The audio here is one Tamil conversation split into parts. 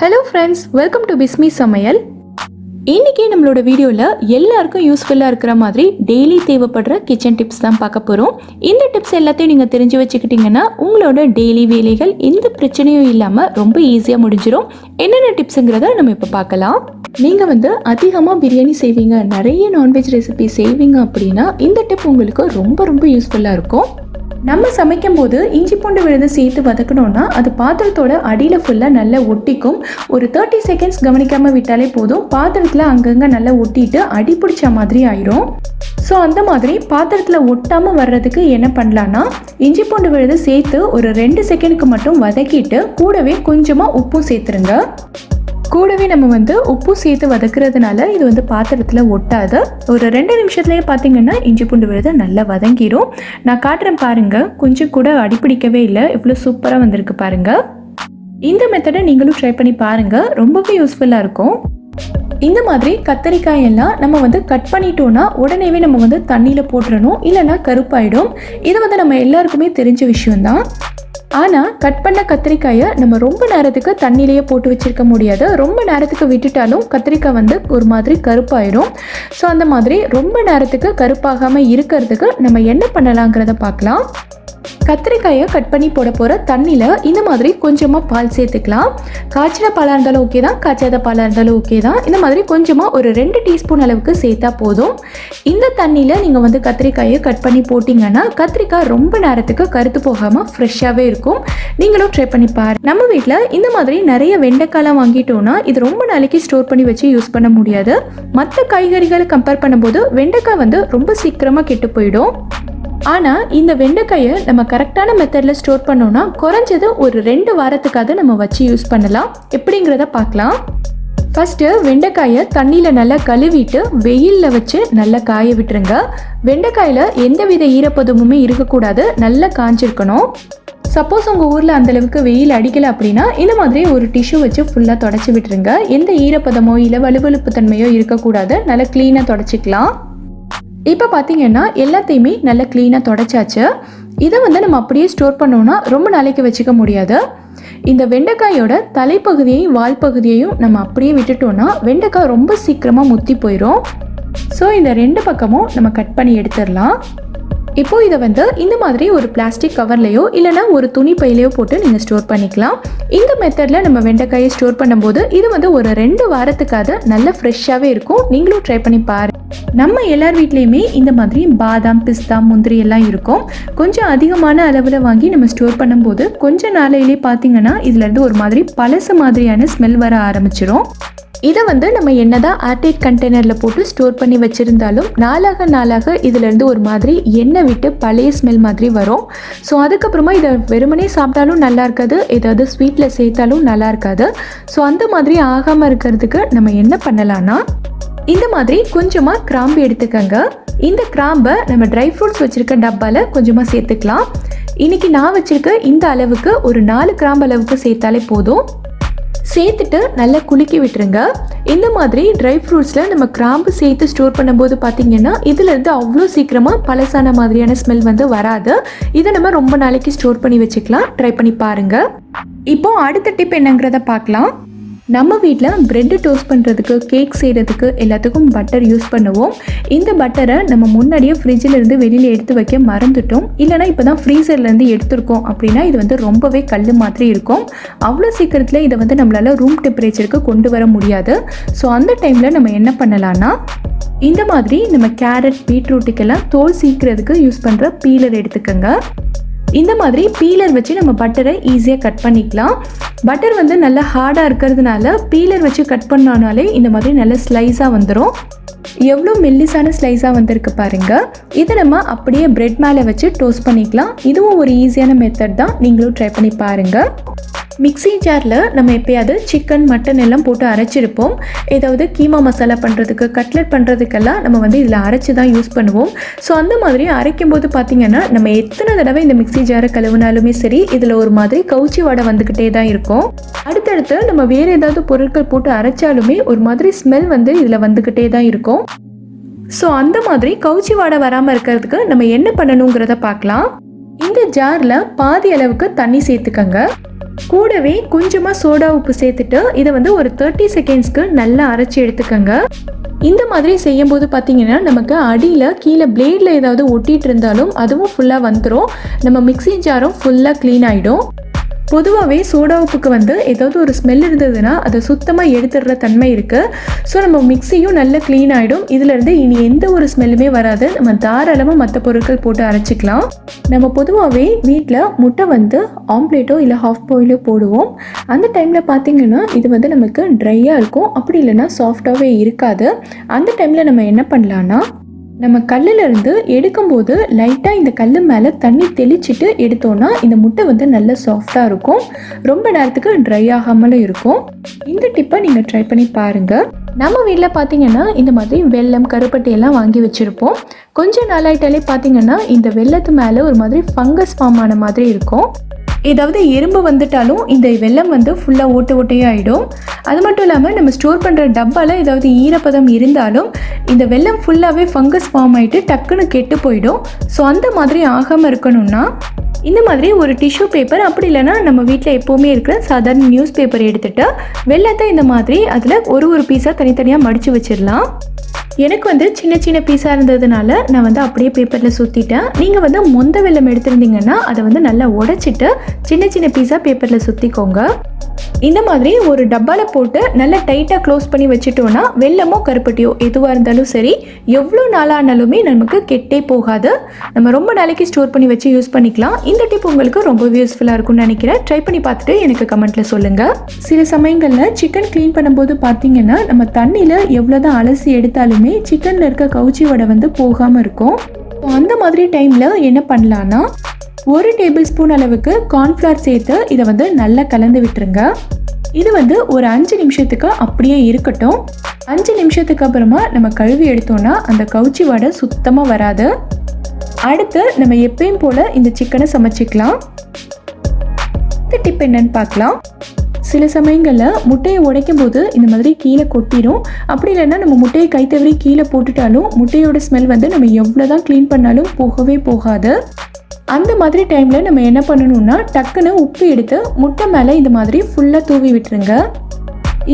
Hello friends welcome to Bismi சமையல் இன்றைக்கி நம்மளோட வீடியோவில் எல்லாருக்கும் யூஸ்ஃபுல்லாக இருக்கிற மாதிரி டெய்லி தேவைப்படுற கிச்சன் டிப்ஸ் தான் பார்க்க போகிறோம் இந்த டிப்ஸ் எல்லாத்தையும் நீங்கள் தெரிஞ்சு வச்சுக்கிட்டிங்கன்னா உங்களோட டெய்லி வேலைகள் எந்த பிரச்சனையும் இல்லாமல் ரொம்ப ஈஸியாக முடிஞ்சிடும் என்னென்ன டிப்ஸுங்கிறத நம்ம இப்போ பார்க்கலாம். நீங்கள் வந்து அதிகமாக பிரியாணி செய்வீங்க நிறைய நான்வெஜ் ரெசிபி செய்வீங்க அப்படின்னா இந்த டிப் உங்களுக்கு ரொம்ப ரொம்ப யூஸ்ஃபுல்லாக இருக்கும். நம்ம சமைக்கும் போது இஞ்சி பூண்டு விழுது சேர்த்து வதக்கணும்னா அது பாத்திரத்தோட அடியில் ஃபுல்லாக நல்லா ஒட்டிக்கும். ஒரு தேர்ட்டி செகண்ட்ஸ் கவனிக்காமல் விட்டாலே போதும். பாத்திரத்தில் அங்கங்கே நல்லா ஒட்டிட்டு அடி பிடிச்ச மாதிரி ஆயிரும். ஸோ அந்த மாதிரி பாத்திரத்தில் ஒட்டாமல் வர்றதுக்கு என்ன பண்ணலான்னா இஞ்சி பூண்டு விழுது சேர்த்து ஒரு ரெண்டு செகண்டுக்கு மட்டும் வதக்கிட்டு கூடவே கொஞ்சமாக உப்பும் சேர்த்துருங்க. கூடவே நம்ம வந்து உப்பு சேர்த்து வதக்குறதுனால இது வந்து பாத்திரத்தில் ஒட்டாது ஒரு ரெண்டு நிமிஷத்துலேயே பார்த்தீங்கன்னா இஞ்சி பூண்டு விழுது நல்லா வதங்கிடும் நான் காட்டுறேன் பாருங்கள் கொஞ்சம் கூட அடிப்பிடிக்கவே இல்லை. இவ்வளோ சூப்பராக வந்திருக்கு பாருங்கள் இந்த மெத்தடை நீங்களும் ட்ரை பண்ணி பாருங்கள் ரொம்பவே யூஸ்ஃபுல்லாக இருக்கும். இந்த மாதிரி கத்தரிக்காய் எல்லாம் நம்ம வந்து கட் பண்ணிட்டோம்னா உடனேவே நம்ம வந்து தண்ணியில் போட்டுறணும். இல்லைன்னா கருப்பாயிடும். இது வந்து நம்ம எல்லாருக்குமே தெரிஞ்ச விஷயம்தான். ஆனால் கட் பண்ண கத்திரிக்காயை நம்ம ரொம்ப நேரத்துக்கு தண்ணியிலேயே போட்டு வச்சிருக்க முடியாது. ரொம்ப நேரத்துக்கு விட்டுட்டாலும் கத்திரிக்காய் வந்து ஒரு மாதிரி கருப்பாயிடும். ஸோ அந்த மாதிரி ரொம்ப நேரத்துக்கு கருப்பாகாமல் இருக்கிறதுக்கு நம்ம என்ன பண்ணலாங்கிறத பார்க்கலாம். கத்திரிக்காயை கட் பண்ணி போட போகிற தண்ணியில் இந்த மாதிரி கொஞ்சமாக பால் சேர்த்துக்கலாம். காய்ச்சின பாலாக இருந்தாலும் ஓகே தான் காய்ச்சாத பாலாக இருந்தாலும் ஓகே தான். இந்த மாதிரி கொஞ்சமாக ஒரு ரெண்டு டீஸ்பூன் அளவுக்கு சேர்த்தா போதும். இந்த தண்ணியில் நீங்கள் வந்து கத்திரிக்காயை கட் பண்ணி போட்டிங்கன்னா கத்திரிக்காய் ரொம்ப நேரத்துக்கு கருத்து போகாமல் ஃப்ரெஷ்ஷாகவே இருக்கும். நீங்களும் ட்ரை பண்ணி பாரு நம்ம வீட்டில் இந்த மாதிரி நிறைய வெண்டைக்காய்லாம் வாங்கிட்டோம்னா இது ரொம்ப நாளைக்கு ஸ்டோர் பண்ணி வச்சு யூஸ் பண்ண முடியாது. மற்ற காய்கறிகளை கம்பேர் பண்ணும்போது வெண்டைக்காய் வந்து ரொம்ப சீக்கிரமாக கெட்டு போயிடும். ஆனால் இந்த வெண்டைக்காயை நம்ம கரெக்டான மெத்தடில் ஸ்டோர் பண்ணோம்னா குறைஞ்சது ஒரு ரெண்டு வாரத்துக்காவது நம்ம வச்சு யூஸ் பண்ணலாம். எப்படிங்கிறத பார்க்கலாம். ஃபஸ்ட்டு வெண்டைக்காயை தண்ணியில் நல்லா கழுவிட்டு வெயிலில் வச்சு நல்லா காய விட்டுருங்க. வெண்டைக்காயில் எந்தவித ஈரப்பதமுமே இருக்கக்கூடாது. நல்லா காஞ்சிருக்கணும். சப்போஸ் உங்கள் ஊரில் அந்தளவுக்கு வெயில் அடிக்கலை அப்படின்னா இந்த மாதிரி ஒரு டிஷ்யூ வச்சு ஃபுல்லாக தொடச்சி விட்டுருங்க. எந்த ஈரப்பதமோ இல்லை வலுவலுப்பு தன்மையோ இருக்கக்கூடாது. நல்லா க்ளீனாக தொடச்சிக்கலாம். இப்போ பார்த்தீங்கன்னா எல்லாத்தையுமே நல்லா க்ளீனாக தொடச்சாச்சு. இதை வந்து நம்ம அப்படியே ஸ்டோர் பண்ணோன்னா ரொம்ப நாளைக்கு வச்சுக்க முடியாது. இந்த வெண்டைக்காயோட தலைப்பகுதியையும் வால் பகுதியையும் நம்ம அப்படியே விட்டுட்டோன்னா வெண்டைக்காய் ரொம்ப சீக்கிரமாக முத்தி போயிடும் ஸோ இந்த ரெண்டு பக்கமும் நம்ம கட் பண்ணி எடுத்துடலாம். இப்போ இதை வந்து இந்த மாதிரி ஒரு பிளாஸ்டிக் கவர்லையோ இல்லைனா ஒரு துணி பையிலையோ போட்டு நீங்கள் ஸ்டோர் பண்ணிக்கலாம். இந்த மெத்தடில் நம்ம வெண்டைக்காயை ஸ்டோர் பண்ணும்போது இது வந்து ஒரு ரெண்டு வாரத்துக்காக நல்ல ஃப்ரெஷ்ஷாகவே இருக்கும். நீங்களும் ட்ரை பண்ணி பாரு. நம்ம எல்லார் வீட்லேயுமே இந்த மாதிரி பாதாம் பிஸ்தா முந்திரி எல்லாம் இருக்கும். கொஞ்சம் அதிகமான அளவில் வாங்கி நம்ம ஸ்டோர் பண்ணும்போது கொஞ்சம் நாளையிலே பார்த்தீங்கன்னா இதுலேருந்து ஒரு மாதிரி பழசு மாதிரியான ஸ்மெல் வர ஆரம்பிச்சிடும் இதை வந்து நம்ம என்னதான் ஏர்டைட் கண்டெய்னரில் போட்டு ஸ்டோர் பண்ணி வச்சுருந்தாலும் நாளாக நாளாக இதுலேருந்து ஒரு மாதிரி எண்ணெய் விட்டு பழைய ஸ்மெல் மாதிரி வரும். ஸோ அதுக்கப்புறமா இதை வெறுமனே சாப்பிட்டாலும் நல்லா இருக்காது ஏதாவது ஸ்வீட்டில் சேர்த்தாலும் நல்லா இருக்காது. ஸோ அந்த மாதிரி ஆகாமல் இருக்கிறதுக்கு நம்ம என்ன பண்ணலான்னா இந்த மாதிரி கொஞ்சமாக கிராம்பு எடுத்துக்கோங்க. இந்த கிராம்பை நம்ம ட்ரை ஃப்ரூட்ஸ் வச்சுருக்க டப்பாவில் கொஞ்சமாக சேர்த்துக்கலாம். இன்னைக்கு நான் வச்சுருக்க இந்த அளவுக்கு ஒரு நாலு கிராம்பு அளவுக்கு சேர்த்தாலே போதும். சேர்த்துட்டு நல்லா குலுக்கி விட்டுருங்க. இந்த மாதிரி ட்ரை ஃப்ரூட்ஸில் நம்ம கிராம்பு சேர்த்து ஸ்டோர் பண்ணும்போது பார்த்தீங்கன்னா இதுலேருந்து அவ்வளோ சீக்கிரமாக பழசான மாதிரியான ஸ்மெல் வந்து வராது. இதை நம்ம ரொம்ப நாளைக்கு ஸ்டோர் பண்ணி வச்சுக்கலாம். ட்ரை பண்ணி பாருங்கள் இப்போ அடுத்த டிப் என்னங்கிறத பார்க்கலாம். நம்ம வீட்டில் பிரெட்டு டோஸ்ட் பண்ணுறதுக்கு கேக் செய்கிறதுக்கு எல்லாத்துக்கும் பட்டர் யூஸ் பண்ணுவோம். இந்த பட்டரை நம்ம முன்னாடியே ஃப்ரிட்ஜில் இருந்து வெளியில் எடுத்து வைக்க மறந்துட்டோம். இல்லைனா இப்போ தான் ஃப்ரீசர்லேருந்து எடுத்திருக்கோம் அப்படின்னா இது வந்து ரொம்பவே கல் மாதிரி இருக்கும். அவ்வளோ சீக்கிரத்தில் இதை வந்து நம்மளால் ரூம் டெம்பரேச்சருக்கு கொண்டு வர முடியாது. ஸோ அந்த டைமில் நம்ம என்ன பண்ணலான்னா இந்த மாதிரி நம்ம கேரட் பீட்ரூட்டுக்கெல்லாம் தோல் சீக்கிறதுக்கு யூஸ் பண்ணுற பீலர் எடுத்துக்கோங்க. இந்த மாதிரி பீலர் வச்சு நம்ம பட்டரை ஈஸியாக கட் பண்ணிக்கலாம். பட்டர் வந்து நல்லா ஹார்டாக இருக்கிறதுனால பீலர் வச்சு கட் பண்ணானாலே இந்த மாதிரி நல்ல ஸ்லைஸாக வந்துடும் எவ்வளோ மெல்லிசான ஸ்லைஸாக வந்திருக்கு பாருங்க. இதை நம்ம அப்படியே பிரெட் மேலே வச்சு டோஸ்ட் பண்ணிக்கலாம். இதுவும் ஒரு ஈஸியான மெத்தட் தான். நீங்களும் ட்ரை பண்ணி பாருங்கள் மிக்ஸி ஜாரில் நம்ம எப்பயாவது சிக்கன் மட்டன் எல்லாம் போட்டு அரைச்சிருப்போம். ஏதாவது கீமா மசாலா பண்ணுறதுக்கு கட்லெட் பண்ணுறதுக்கெல்லாம் நம்ம வந்து இதில் அரைச்சி தான் யூஸ் பண்ணுவோம். ஸோ அந்த மாதிரி அரைக்கும் போது பார்த்திங்கன்னா நம்ம எத்தனை தடவை இந்த மிக்ஸி ஜாரை கழுவினாலுமே சரி இதில் ஒரு மாதிரி கவுச்சி வடை வந்துக்கிட்டே தான் இருக்கும். அடுத்தடுத்து நம்ம வேறு ஏதாவது பொருட்கள் போட்டு அரைச்சாலுமே ஒரு மாதிரி ஸ்மெல் வந்து இதில் வந்துக்கிட்டே தான் இருக்கும். ஸோ அந்த மாதிரி கவுச்சி வாடை வராமல் இருக்கிறதுக்கு நம்ம என்ன பண்ணணுங்கிறத பார்க்கலாம். இந்த ஜாரில் பாதி அளவுக்கு தண்ணி சேர்த்துக்கங்க. கூடவே கொஞ்சமாக சோடா உப்பு சேர்த்துட்டு இதை வந்து ஒரு தேர்ட்டி செகண்ட்ஸ்க்கு நல்லா அரைச்சி எடுத்துக்கோங்க. இந்த மாதிரி செய்யும்போது பார்த்தீங்கன்னா நமக்கு அடியில் கீழே பிளேடில் ஏதாவது ஒட்டிகிட்டு இருந்தாலும் அதுவும் ஃபுல்லாக வந்துடும் நம்ம மிக்ஸி ஜாரும் ஃபுல்லாக க்ளீன் ஆகிடும் பொதுவாகவே சோடா உப்புக்கு வந்து ஏதாவது ஒரு ஸ்மெல் இருந்ததுன்னா அதை சுத்தமாக எடுத்துடுற தன்மை இருக்குது ஸோ நம்ம மிக்ஸியும் நல்லா க்ளீன் ஆகிடும் இதிலேருந்து இனி எந்த ஒரு ஸ்மெல்லுமே வராது. நம்ம தாராளமாக மற்ற பொருட்கள் போட்டு அரைச்சிக்கலாம். நம்ம பொதுவாகவே வீட்டில் முட்டை வந்து ஆம்லேட்டோ இல்லை ஹாஃப் பாயிலோ போடுவோம். அந்த டைமில் பார்த்தீங்கன்னா இது வந்து நமக்கு ட்ரையாக இருக்கும். அப்படி இல்லைன்னா சாஃப்டாகவே இருக்காது. அந்த டைமில் நம்ம என்ன பண்ணலான்னா நம்ம கல்லிலிருந்து எடுக்கும்போது லைட்டாக இந்த கல் மேலே தண்ணி தெளிச்சிட்டு எடுத்தோன்னா இந்த முட்டை வந்து நல்ல சாஃப்டாக இருக்கும். ரொம்ப நேரத்துக்கு ட்ரை ஆகாமலும் இருக்கும். இந்த டிப்பை நீங்கள் ட்ரை பண்ணி பாருங்கள் நம்ம வீட்டில் பார்த்தீங்கன்னா இந்த மாதிரி வெல்லம் கருப்பட்டி எல்லாம் வாங்கி வச்சுருப்போம். கொஞ்சம் நாளாயிட்டாலே பார்த்தீங்கன்னா இந்த வெள்ளத்து மேலே ஒரு மாதிரி ஃபங்கஸ் ஃபார்ம் ஆன மாதிரி இருக்கும். ஏதாவது எறும்பு வந்துட்டாலும் இந்த வெள்ளம் வந்து ஃபுல்லாக ஓட்ட ஓட்டையாகிடும் அது மட்டும் இல்லாமல் நம்ம ஸ்டோர் பண்ணுற டப்பாவில் ஏதாவது ஈரப்பதம் இருந்தாலும் இந்த வெள்ளம் ஃபுல்லாகவே ஃபங்கஸ் ஃபார்ம் ஆகிட்டு டக்குன்னு கெட்டு போயிடும். ஸோ அந்த மாதிரி ஆகாமல் இருக்கணும்னா இந்த மாதிரி ஒரு டிஷ்யூ பேப்பர் அப்படி இல்லைன்னா நம்ம வீட்டில் எப்போவுமே இருக்கிற சாதாரண நியூஸ் பேப்பர் எடுத்துகிட்டு வெள்ளத்தை இந்த மாதிரி அதில் ஒரு ஒரு பீஸாக தனித்தனியாக மடித்து வச்சிடலாம். எனக்கு வந்து சின்ன சின்ன பீஸாக இருந்ததுனால நான் வந்து அப்படியே பேப்பரில் சுற்றிட்டேன் நீங்கள் வந்து மொந்த வெள்ளம் எடுத்திருந்தீங்கன்னா அதை வந்து நல்லா உடைச்சிட்டு சின்ன சின்ன பீஸாக பேப்பரில் சுற்றிக்கோங்க இந்த மாதிரி ஒரு டப்பாவில் போட்டு நல்லா டைட்டாக க்ளோஸ் பண்ணி வச்சுட்டோன்னா வெள்ளமோ கருப்பட்டியோ எதுவாக இருந்தாலும் சரி எவ்வளோ நாளானாலுமே நமக்கு கெட்டே போகாது. நம்ம ரொம்ப நாளைக்கு ஸ்டோர் பண்ணி வச்சு யூஸ் பண்ணிக்கலாம். இந்த டிப் உங்களுக்கு ரொம்ப யூஸ்ஃபுல்லாக இருக்கும்னு நினைக்கிறேன். ட்ரை பண்ணி பார்த்துட்டு எனக்கு கமெண்ட்டில் சொல்லுங்கள் சில சமயங்களில் சிக்கன் க்ளீன் பண்ணும்போது பார்த்தீங்கன்னா நம்ம தண்ணியில் எவ்வளோ தான் அலசி எடுத்தாலுமே சிக்கனில் இருக்க கவுச்சி வடை வந்து போகாமல் இருக்கும். அந்த மாதிரி டைமில் என்ன பண்ணலான்னா ஒரு டேபிள் ஸ்பூன் அளவுக்கு கார்ன்ஃப்ளவர் சேர்த்து இதை வந்து நல்லா கலந்து விட்டுருங்க. இது வந்து ஒரு அஞ்சு நிமிஷத்துக்கு அப்படியே இருக்கட்டும். அஞ்சு நிமிஷத்துக்கு அப்புறமா நம்ம கழுவி எடுத்தோம்னா அந்த கவுச்சி வடை சுத்தமாக வராது. அடுத்து நம்ம எப்பயும் போல் இந்த சிக்கனை சமைச்சிக்கலாம். இந்த டிப் என்னன்னு பார்க்கலாம். சில சமயங்களில் முட்டையை உடைக்கும் போது இந்த மாதிரி கீழே கொட்டிடும் அப்படி இல்லைன்னா நம்ம முட்டையை கைத்தவறி கீழே போட்டுட்டாலும் முட்டையோட ஸ்மெல் வந்து நம்ம எவ்வளோ தான் க்ளீன் பண்ணாலும் போகவே போகாது. அந்த மாதிரி டைமில் நம்ம என்ன பண்ணணும்னா டக்குன்னு உப்பு எடுத்து முட்டை மேலே இந்த மாதிரி ஃபுல்லாக தூவி விட்டுருங்க.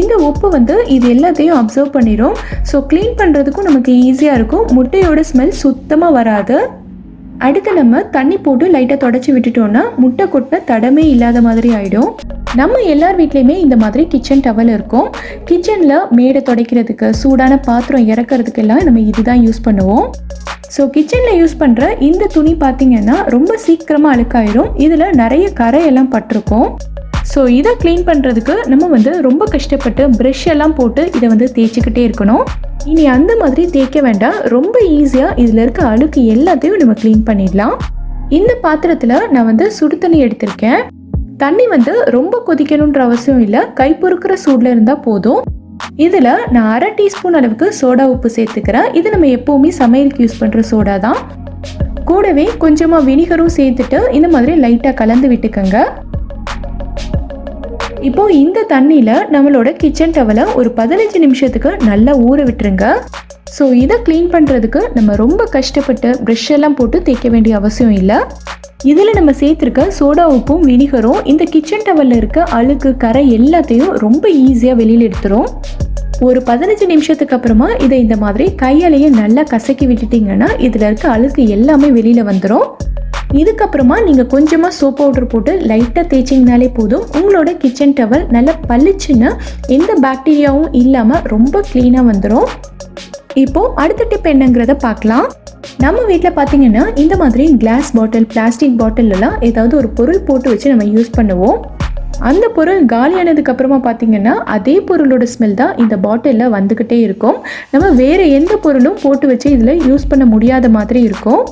இந்த உப்பு வந்து இது எல்லாத்தையும் அப்சர்வ் பண்ணிடும் ஸோ க்ளீன் பண்ணுறதுக்கும் நமக்கு ஈஸியாக இருக்கும். முட்டையோட ஸ்மெல் சுத்தமாக வராது. அடுத்து நம்ம தண்ணி போட்டு லைட்டாக தொடச்சி விட்டுட்டோம்னா முட்டை கொட்டின தடமே இல்லாத மாதிரி ஆகிடும் நம்ம எல்லார் வீட்லேயுமே இந்த மாதிரி கிச்சன் டவல் இருக்கும். கிச்சனில் மேடை துடைக்கிறதுக்கு சூடான பாத்திரம் இறக்கிறதுக்கெல்லாம் நம்ம இதுதான் யூஸ் பண்ணுவோம். ஸோ கிச்சனில் யூஸ் பண்ணுற இந்த துணி பார்த்தீங்கன்னா ரொம்ப சீக்கிரமாக அழுக்காயிரும். இதில் நிறைய கரையெல்லாம் பட்டிருக்கும். ஸோ இதை க்ளீன் பண்ணுறதுக்கு நம்ம வந்து ரொம்ப கஷ்டப்பட்டு ப்ரெஷ் எல்லாம் போட்டு இதை வந்து தேய்ச்சிக்கிட்டே இருக்கணும். இனி அந்த மாதிரி தேய்க்க வேண்டாம். ரொம்ப ஈஸியாக இதில் இருக்க அழுக்கு எல்லாத்தையும் நம்ம க்ளீன் பண்ணிடலாம். இந்த பாத்திரத்தில் நான் வந்து சுடு தண்ணி எடுத்திருக்கேன். தண்ணி வந்து ரொம்ப கொதிக்கணுன்ற அவசியம் இல்லை. கை பொறுக்கிற சூடில் இருந்தால் போதும். இதில் நான் அரை டீஸ்பூன் அளவுக்கு சோடா உப்பு சேர்த்துக்கிறேன். இது நம்ம எப்போவுமே சமையலுக்கு யூஸ் பண்ணுற சோடா தான். கூடவே கொஞ்சமாக வினிகரும் சேர்த்துட்டு இந்த மாதிரி லைட்டாக கலந்து விட்டுக்கோங்க. இப்போ இந்த தண்ணியில் நம்மளோட கிச்சன் டவலை ஒரு பதினஞ்சு நிமிஷத்துக்கு நல்லா ஊற விட்டுருங்க. ஸோ இதை க்ளீன் பண்ணுறதுக்கு நம்ம ரொம்ப கஷ்டப்பட்டு ப்ரெஷ் எல்லாம் போட்டு தேய்க்க வேண்டிய அவசியம் இல்லை. இதில் நம்ம சேர்த்துருக்க சோடா உப்பும் வினிகரும் இந்த கிச்சன் டவலில் இருக்க அழுக்கு கரை எல்லாத்தையும் ரொம்ப ஈஸியாக வெளியில் எடுத்துரும். ஒரு பதினஞ்சு நிமிஷத்துக்கு அப்புறமா இதை இந்த மாதிரி கையாலேயே நல்லா கசக்கி விட்டுட்டீங்கன்னா இதில் இருக்க அழுக்கு எல்லாமே வெளியில் வந்துடும் இதுக்கப்புறமா நீங்கள் கொஞ்சமாக சோப் பவுடர் போட்டு லைட்டாக தேய்ச்சிங்கனாலே போதும். உங்களோட கிச்சன் டவல் நல்லா பளிச்சுன்னு எந்த பாக்டீரியாவும் இல்லாமல் ரொம்ப க்ளீனாக வந்துடும் இப்போது அடுத்த டிப் என்னங்கிறத பார்க்கலாம். நம்ம வீட்டில் பார்த்தீங்கன்னா இந்த மாதிரி கிளாஸ் பாட்டில் பிளாஸ்டிக் பாட்டிலெல்லாம் ஏதாவது ஒரு பொருள் போட்டு வச்சு நம்ம யூஸ் பண்ணுவோம். அந்த பொருள் காலியானதுக்கு அப்புறமா பார்த்தீங்கன்னா அதே பொருளோட ஸ்மெல் தான் இந்த பாட்டிலில் வந்துக்கிட்டே இருக்கும். நம்ம வேறு எந்த பொருளும் போட்டு வச்சு இதில் யூஸ் பண்ண முடியாத மாதிரி இருக்கும்.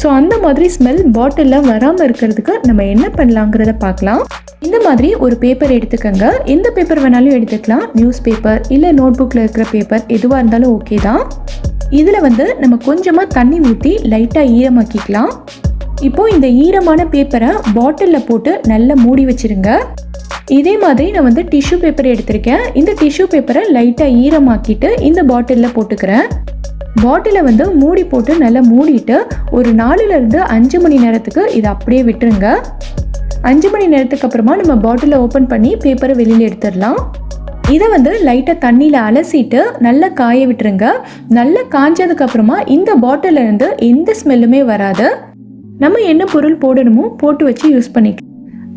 ஸோ அந்த மாதிரி ஸ்மெல் பாட்டிலில் வராமல் இருக்கிறதுக்கு நம்ம என்ன பண்ணலாங்கிறத பார்க்கலாம் இந்த மாதிரி ஒரு பேப்பர் எடுத்துக்கோங்க. எந்த பேப்பர் வேணாலும் எடுத்துக்கலாம். நியூஸ் பேப்பர் இல்லை நோட் புக்கில் இருக்கிற பேப்பர் எதுவாக இருந்தாலும் ஓகே தான். இதில் வந்து நம்ம கொஞ்சமாக தண்ணி ஊற்றி லைட்டாக ஈரமாக்கிக்கலாம். இப்போ இந்த ஈரமான பேப்பரை பாட்டிலில் போட்டு நல்லா மூடி வச்சிருங்க. இதே மாதிரி நான் வந்து டிஷ்யூ பேப்பர் எடுத்திருக்கேன். இந்த டிஷ்யூ பேப்பரை லைட்டாக ஈரமாக்கிட்டு இந்த பாட்டிலில் போட்டுக்கிறேன். பாட்டிலை வந்து மூடி போட்டு நல்லா மூடிட்டு ஒரு நாலுலேருந்து அஞ்சு மணி நேரத்துக்கு இதை அப்படியே விட்டுருங்க. அஞ்சு மணி நேரத்துக்கு அப்புறமா நம்ம பாட்டிலை ஓப்பன் பண்ணி பேப்பரை வெளியில் எடுத்துடலாம். இதை வந்து லைட்டாக தண்ணியில் அலசிட்டு நல்லா காய விட்டுருங்க. நல்லா காஞ்சதுக்கப்புறமா இந்த பாட்டிலேருந்து எந்த ஸ்மெல்லுமே வராது. நம்ம என்ன பொருள் போடணுமோ போட்டு வச்சு யூஸ் பண்ணிக்கலாம்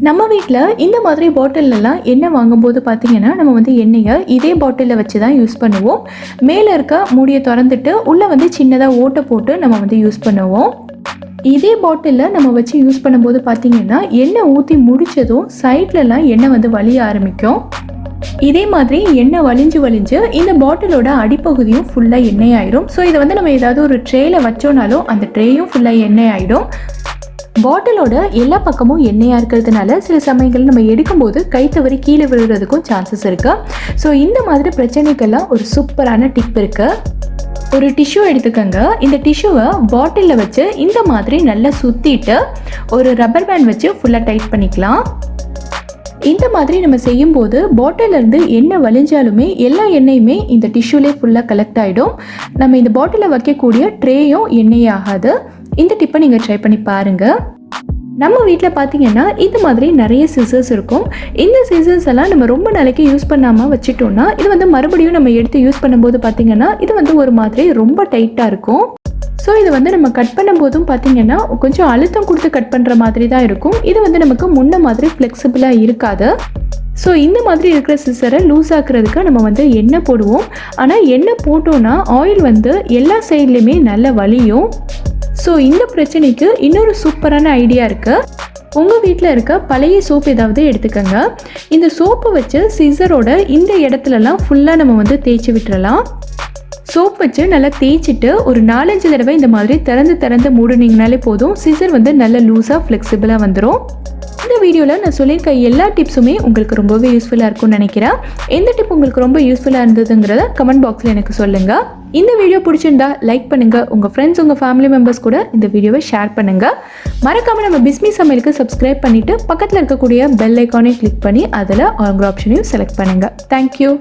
நம்ம வீட்டில் இந்த மாதிரி பாட்டிலெல்லாம் எண்ணெய் வாங்கும்போது பார்த்தீங்கன்னா நம்ம வந்து எண்ணெயை இதே பாட்டிலில் வச்சு தான் யூஸ் பண்ணுவோம். மேலே இருக்க மூடியை திறந்துட்டு உள்ளே வந்து சின்னதாக ஓட்டை போட்டு நம்ம வந்து யூஸ் பண்ணுவோம். இதே பாட்டிலில் நம்ம வச்சு யூஸ் பண்ணும்போது பார்த்தீங்கன்னா எண்ணெய் ஊற்றி முடிச்சதும் சைட்லலாம் எண்ணெய் வந்து வலிய ஆரம்பிக்கும். இதே மாதிரி எண்ணெய் வலிஞ்சு வலிஞ்சு இந்த பாட்டிலோட அடிப்பகுதியும் ஃபுல்லாக எண்ணெய் ஆயிடும் ஸோ இதை வந்து நம்ம ஏதாவது ஒரு ட்ரேயில் வச்சோனாலும் அந்த ட்ரேயும் ஃபுல்லாக எண்ணெய் ஆயிடும். பாட்டிலோட எல்லா பக்கமும் எண்ணெயாக இருக்கிறதுனால சில சமயங்கள் நம்ம எடுக்கும்போது கை தவறி கீழே விழுறதுக்கும் சான்சஸ் இருக்குது ஸோ இந்த மாதிரி பிரச்சனைக்கெல்லாம் ஒரு சூப்பரான டிப் இருக்குது ஒரு டிஷ்யூ எடுத்துக்கோங்க. இந்த டிஷ்யூவை பாட்டிலில் வச்சு இந்த மாதிரி நல்லா சுற்றிட்டு ஒரு ரப்பர் பேண்ட் வச்சு ஃபுல்லாக டைட் பண்ணிக்கலாம். இந்த மாதிரி நம்ம செய்யும்போது பாட்டிலேருந்து எண்ணெய் வலிஞ்சாலுமே எல்லா எண்ணெயுமே இந்த டிஷ்யூலே ஃபுல்லாக கலெக்ட் ஆகிடும் நம்ம இந்த பாட்டிலில் வைக்கக்கூடிய ட்ரேயும் எண்ணெய் ஆகாது. இந்த டிப்பை நீங்கள் ட்ரை பண்ணி பாருங்கள் நம்ம வீட்டில் பார்த்தீங்கன்னா இந்த மாதிரி நிறைய சீசர்ஸ் இருக்கும். இந்த சீசர்ஸ் எல்லாம் நம்ம ரொம்ப நாளைக்கு யூஸ் பண்ணாமல் வச்சுட்டோம்னா இது வந்து மறுபடியும் நம்ம எடுத்து யூஸ் பண்ணும்போது பார்த்தீங்கன்னா இது வந்து ஒரு மாதிரி ரொம்ப டைட்டாக இருக்கும். ஸோ இது வந்து நம்ம கட் பண்ணும்போதும் பார்த்தீங்கன்னா கொஞ்சம் அழுத்தம் கொடுத்து கட் பண்ணுற மாதிரி தான் இருக்கும். இது வந்து நமக்கு முன்ன மாதிரி ஃப்ளெக்சிபிளாக இருக்காது. ஸோ இந்த மாதிரி இருக்கிற சிசரை லூஸ் ஆக்குறதுக்கு நம்ம வந்து எண்ணெய் போடுவோம். ஆனால் எண்ணெய் போட்டோன்னா ஆயில் வந்து எல்லா சைட்லேயுமே நல்ல வலியும். ஸோ இந்த பிரச்சனைக்கு இன்னொரு சூப்பரான ஐடியா இருக்குது உங்கள் வீட்டில் இருக்க பழைய சோப் ஏதாவது எடுத்துக்கோங்க. இந்த சோப்பை வச்சு சிசரோட இந்த இடத்துலலாம் ஃபுல்லாக நம்ம வந்து தேய்ச்சி விட்டுறலாம். சோப் வச்சு நல்லா தேய்ச்சிட்டு ஒரு நாலஞ்சு தடவை இந்த மாதிரி திறந்து திறந்து மூடுனீங்கனாலே போதும். சிசர் வந்து நல்ல லூஸாக ஃப்ளெக்சிபிளாக வந்துடும் இந்த வீடியோவில் நான் சொல்லியிருக்க எல்லா டிப்ஸுமே உங்களுக்கு ரொம்பவே யூஸ்ஃபுல்லாக இருக்கும்னு நினைக்கிறேன். எந்த டிப் உங்களுக்கு ரொம்ப யூஸ்ஃபுல்லாக இருந்ததுங்கிறத கமெண்ட் பாக்ஸில் எனக்கு சொல்லுங்கள் இந்த வீடியோ பிடிச்சிருந்தா லைக் பண்ணுங்கள் உங்கள் ஃப்ரெண்ட்ஸ் உங்கள் ஃபேமிலி மெம்பர்ஸ் கூட இந்த வீடியோவை ஷேர் பண்ணுங்கள் மறக்காமல் நம்ம பிஸ்மி சமையலுக்கு சப்ஸ்கிரைப் பண்ணிவிட்டு பக்கத்தில் இருக்கக்கூடிய பெல் ஐக்கானை கிளிக் பண்ணி அதில் அவங்க ஆப்ஷனையும் செலக்ட் பண்ணுங்கள் தேங்க்யூ